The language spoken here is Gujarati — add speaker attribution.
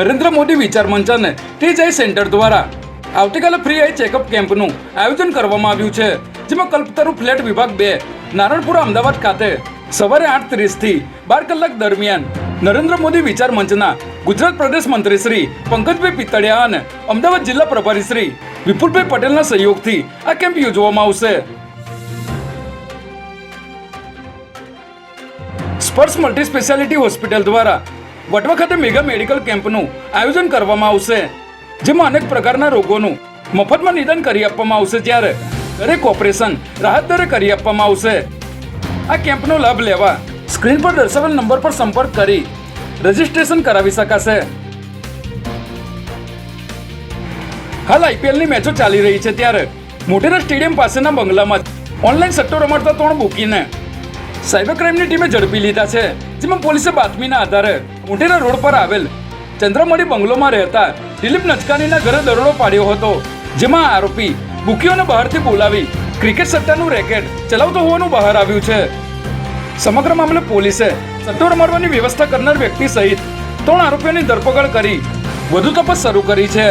Speaker 1: નરેન્દ્ર મોદી વિચાર મંચ અને ટીજ સેન્ટર દ્વારા. આવતીકાલે ફ્રી આઈ ચેકઅપ કેમ્પનું આયોજન કરવામાં આવ્યું છે, જેમાં કલ્પતરુ ફ્લેટ વિભાગ બે, નારણપુરા અમદાવાદ ખાતે સવારે આઠ ત્રીસથી બાર કલાક દરમિયાન નરેન્દ્ર મોદી વિચાર મંચના ગુજરાત પ્રદેશ મંત્રી શ્રી પંકજભાઈ પિતળિયા અને અમદાવાદ જિલ્લા પ્રભારી શ્રી વિપુલભાઈ પટેલના સહયોગથી આ કેમ્પ યોજવામાં આવશે. સ્પર્શ મલ્ટી સ્પેશિયાલિટી હોસ્પિટલ દ્વારા વટવા ખાતે મેગા મેડિકલ કેમ્પનું આયોજન કરવામાં આવશે, જેમાં અનેક પ્રકારના રોગોનું મફતમાં નિદાન કરી આપવામાં આવશે ત્યારે દરેક ઓપરેશન રાહત દરે કરી આપવામાં આવશે. આ કેમ્પનો લાભ લેવા સ્ક્રીન પર દર્શાવેલ નંબર પર સંપર્ક કરી રજીસ્ટ્રેશન કરાવી શકાશે. હાલ આઈપીએલની મેચો ચાલી રહી છે ત્યારે મોટેરા સ્ટેડિયમ પાસેના બંગલામાં ઓનલાઈન સટ્ટો રમાડતા ત્રણ બુકીને સાયબર ક્રાઇમની ટીમે ઝડપી લીધા છે. જેમાં પોલીસે બાતમીના આધારે મોટેરા રોડ પર આવેલ ચંદ્રમણી બંગલોમાં રહેતા દિલીપ નચકાનીના ઘરે દરોડો પાડ્યો હતો, જેમાં આરોપી બુકીઓને બહારથી બોલાવી ક્રિકેટ સટ્ટાનું રેકેટ ચલાવતો હોવાનું બહાર આવ્યું છે. સમગ્ર મામલે પોલીસે સટ્ટો મારવાની વ્યવસ્થા કરનાર વ્યક્તિ સહિત ત્રણ આરોપીઓની ધરપકડ કરી વધુ તપાસ શરૂ કરી છે.